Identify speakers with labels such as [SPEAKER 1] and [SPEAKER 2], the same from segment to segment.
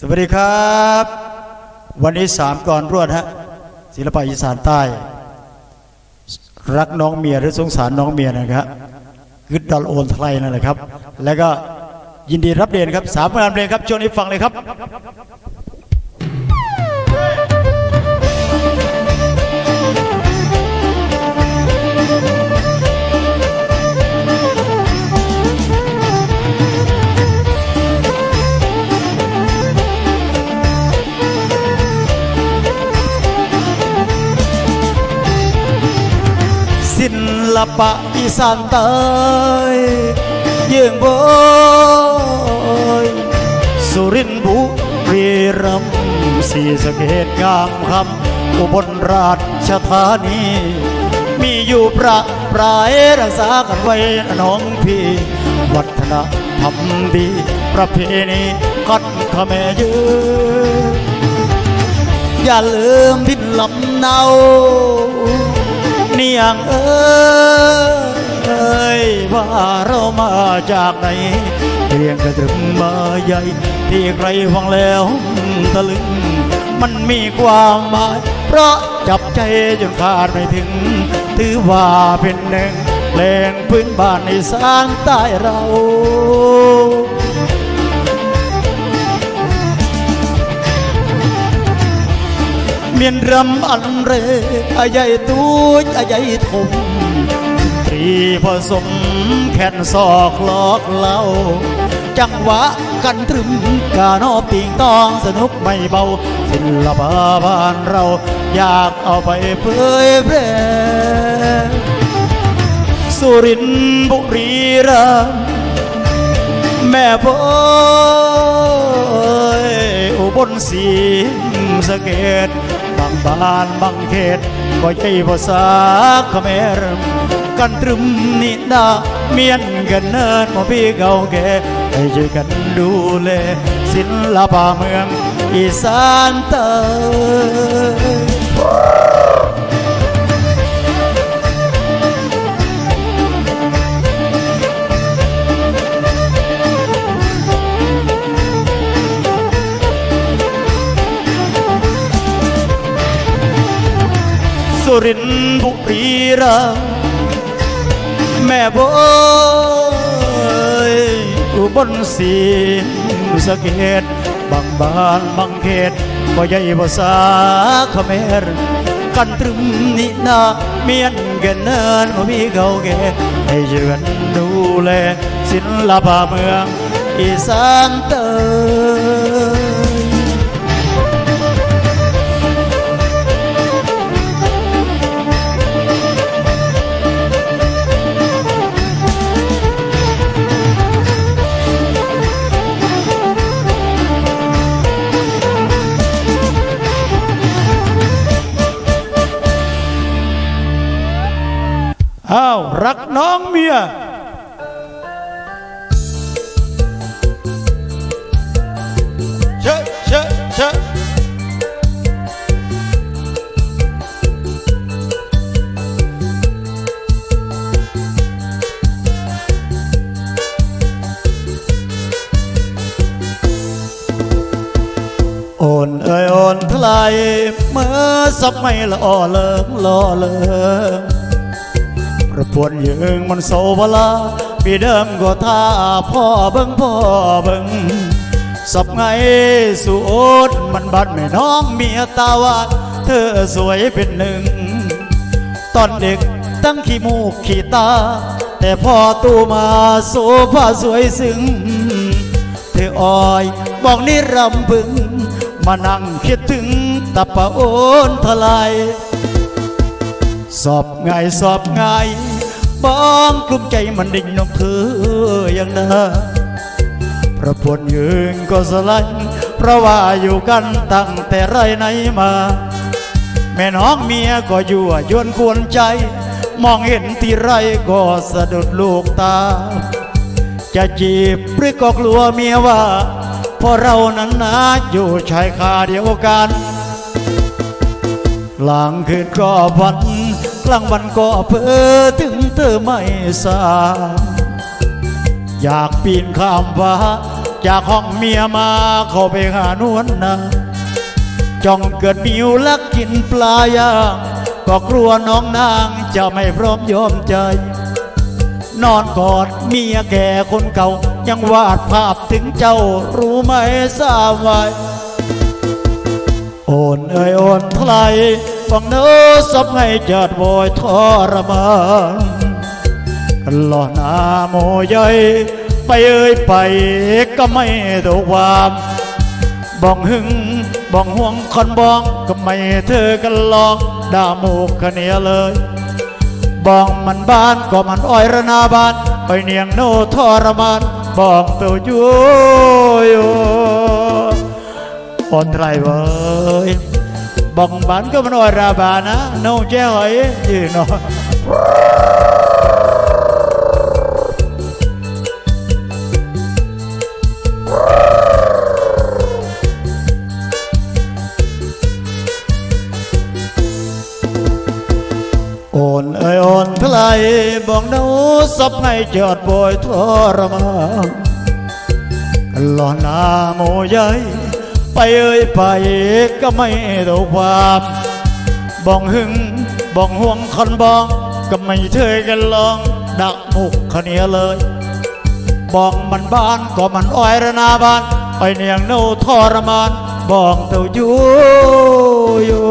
[SPEAKER 1] สวัสดีครับ วันนี้สามกรรวดฮะศิลปะอีสานใต้ รักน้องเมียหรือสงสารน้องเมียนะครับกึดดอลโอนไทยนั่นแหละครับ แล้วก็ยินดีรับเรียนครับสามงานเพลงครับช่วงนี้ฟังเลยครับ ปะอีสานใต้ยืงบอยสุรินทร์บุรีรัมย์ศรีสะเกดงามคำอุบลราชธานี มีอยู่ประปรายรักษากันไว้น้องพี่ วัฒนธรรมดี ประเพณีกัดขแม่ยืนอย่าลืมพินลำเนา เนียงเอ้ยว่าเรามาจากไหนเพียงกระตรึมมาใหญ่ที่ใครฟังแล้วตะลึง มันมีความหมาย เพราะจับใจจนขาดไม่ถึง ถือว่าเป็นหนึ่งเพลงพื้นบ้านในสานใต้เรา เมียนรำอันเรอาใหญ่ตูดอาใหญ่ทมตรีผสมแค่นศอกลอกเล่าจังหวะกันตรึมกานอบติงตองสนุกไม่เบาศิลปะบ้านเราอยากเอาไปเผยแพร่สุรินทร์บุรีรัมแม่บอยอุบลสีสะเกด บางบานบางเขตก็ใจภาษาเขมรกันตรึมนี่นาเมียนกันเนินมาพี่เก่าแก่ให้ช่วยกันดูแลศิลปะเมืองอีสานเตย รินบุรีรัมแม่บอยอุบลศรีสะเกดบางบานบางเขตก็ใหญ่ภาษาเขมรกันตรึมนี่นาเมียนเกนเนินมีเขาแกให้เยือนดูแลศิลปะเมืองอีสานใต้ อ้าวรักน้องเมียเชะเชะเชะโอนเอ้ยโอนทลายเมื่อสับไม่ละอ่อเลิงล่อเลิง ปวนยืงมันโซบลาปีเดิมก็ท่าพ่อเบิ่งพ่อเบิ่งสับไงสูดมันบัดแม่น้องเมียตาวาดเธอสวยเป็นหนึ่ง ตอนเด็กตั้งขี้มูกขี้ตา แต่พอตู้มาโซฟาสวยซึ้งเธออ้อยบอกนี่รำพึง มานั่งคิดถึงตะปะโอนทลายสอบไงายสอบไงาย บ้องกลุ้มใจมันดิ่งน้องเธออย่างนั้นพระพลยืนก็สลันเพราะว่าอยู่กันตั้งแต่ไรไหนมา แม่น้องเมียก็ยั่วยวนกวนใจ มองเห็นที่ไรก็สะดุดลูกตา จะจีบหรือก็กลัวเมียว่าเพราะเรานั้นนะอยู่ชายคาเดียวกัน หลังคืนก็ฝันกลางวันก็เพ้อถึง เธอไม่สางอยากปีนข้ามฟ้าจากห้องเมียมาเข้าไปหานวลนางจ้องเกิดมิวลักกินปลาย่างก็กลัวน้องนางจะไม่พร้อมยอมใจ นอนกอดเมียแก่คนเก่า ยังวาดภาพถึงเจ้ารู้ไหมทราบไว้โอนเอ้ยโอนไทยฟังเนื้อสับให้จัดบอยทรมาน หล่อนาโมใหญ่ไปเอ้ยไปก็ไม่ถูกความบ้องหึงบ้องห่วงคนบ้องก็ไม่เธอกันลองด่าหมูกคะเนียเลยบ้องมันบ้านก็มันอ้อยระนาบ้านไปเนียงโนทรมานบ้องตัวยุยอ่อนไรเว้ยบ้องบ้านก็มันอ้อยระบานนะโนเจ้หอยยืนนาะโอนเอ้ยโอนทลายบ้องเนาสับให้จอดบอยทรมานหล่อนาโมใหญ่ไปเอ่ยไปก็ไม่ถูกความบ้องหึงบ้องห่วงคนบ้องก็ไม่เทยกันลองดักมุกคะเนียเลยบ้องมันบ้านก็มันอ้อยระนาบ้านไปเนียงโนทรมานบ้องเต้าอยู่อยู่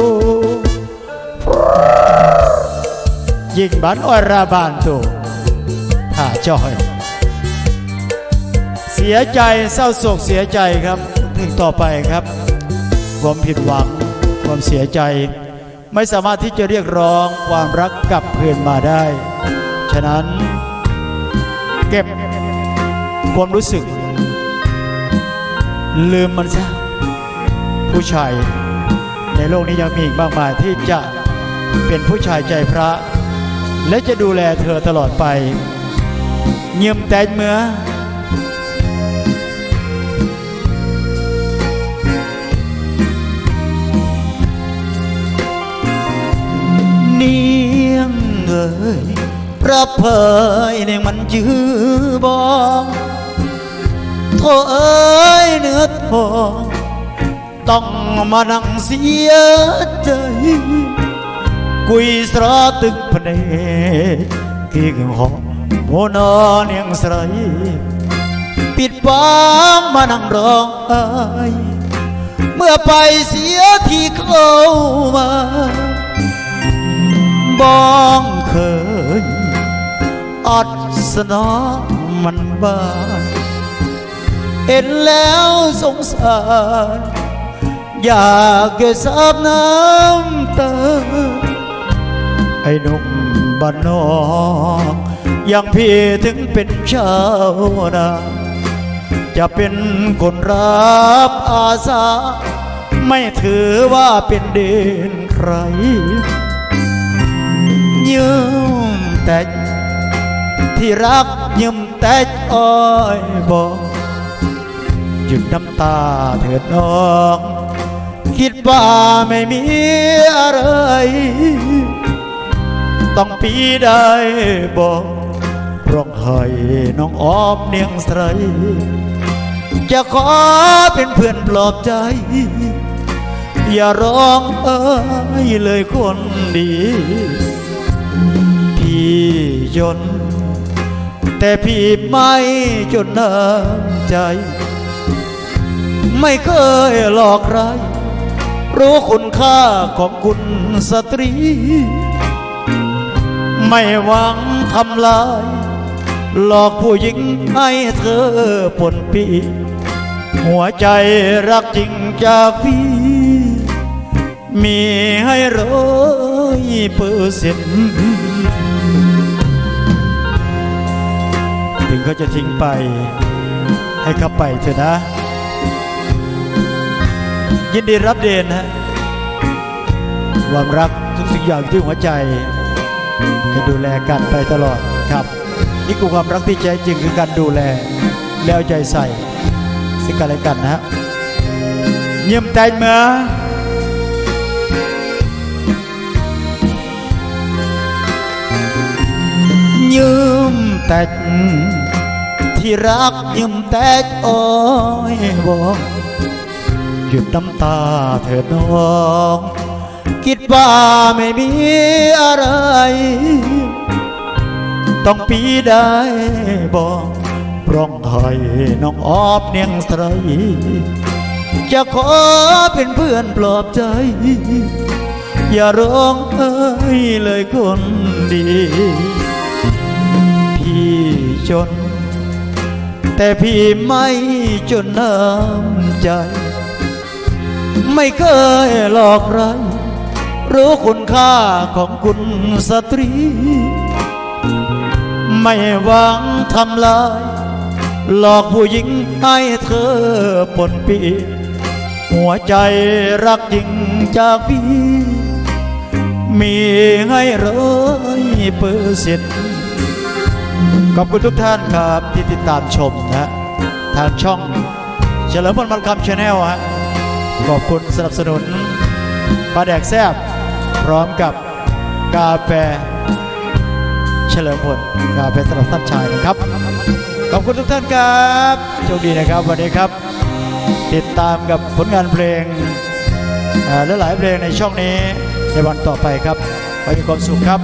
[SPEAKER 1] ยิงบ้านอระบานตัวถ้าจอย เสียใจเศร้าโศกเสียใจครับเพลงต่อไปครับ ความผิดหวัง ความเสียใจ ไม่สามารถที่จะเรียกร้องความรักกลับคืนมาได้ ฉะนั้น เก็บความรู้สึก ลืมมันซะผู้ชายในโลกนี้ยังมีอีกมากมายที่จะเป็นผู้ชายใจพระ และจะดูแลเธอตลอดไปเงียมแต่เมื่อเนียงเอ่ยรับเผยเนียงมันจื้อบองโทเอ้ยเนื้อทองต้องมานั่งเสียใจ กุยสระตึกพเนกี่กึ่งหอโมนอเนียงสไรปิดปางมานั่งร้องไห้เมื่อไปเสียที่เข้ามาบ้องเคยอัดสนอมันบ้านเห็นแล้วสงสาร อยากเก็บซับน้ำตา ไอ้หนุ่มบ้านนอกอย่างพี่ถึงเป็นชาวนาจะเป็นคนรับอาสา ไม่ถือว่าเป็นเด่นใคร ยืมแต่ที่รักยืมแต่อ้อยบอกหยุดน้ำตาเถิดน้อง คิดว่าไม่มีอะไร ต้องปีได้บอกร้องไห้น้องออมเนียงใสจะขอเป็นเพื่อนปลอบใจ อย่าร้องเอ้ยเลยคนดี พี่ยนแต่พี่ไม่จนน้ำใจ ไม่เคยหลอกใครรู้คุณค่าของคุณสตรี ไม่หวังทำลาย หลอกผู้หญิงให้เธอปนปีหัวใจรักจริงจากพี่ มีให้ร้อยเปอร์เซ็นต์ถึงเขาจะทิ้งไป ให้เขาไปเถอะนะ ยินดีรับเดนฮะความรักทุกสิ่งอย่างที่หัวใจ จะดูแลกันไปตลอดครับ นี่คือความรักที่แท้จริงคือการดูแลแล้วใจใส่ซึ่งกันและกันนะฮะเยี่ยมใจเมื่อยืมแต่ที่ที่รักยืมแต่โอ้ยบอกหยุดน้ำตาเถิดน้องคิด ว่าไม่มีอะไร ต้องปีได้บอกร้องไห้น้องออบเนียงใสจะขอเป็นเพื่อนปลอบใจ อย่าร้องเอ้เลยคนดี พี่จน แต่พี่ไม่จนน้ำใจ ไม่เคยหลอกใคร รู้คุณค่าของคุณสตรี ไม่หวังทำลาย หลอกผู้หญิงให้เธอปนปี หัวใจรักจริงจากพี่ มีให้ร้อยเปอร์เซ็นต์ขอบคุณทุกท่านครับที่ติดตามชมนะทางช่องเฉลิมพลมันคำชาแนลฮะขอบคุณสนับสนุนปลาแดกแซบ พร้อมกับกาแฟเฉลิมพลกาแฟสำหรับท่านชายนะครับ ขอบคุณทุกท่านครับโชคดีนะครับวันนี้ครับ ติดตามกับผลงานเพลงและหลายเพลงในช่องนี้ในวันต่อไปครับขอให้มีความสุขครับ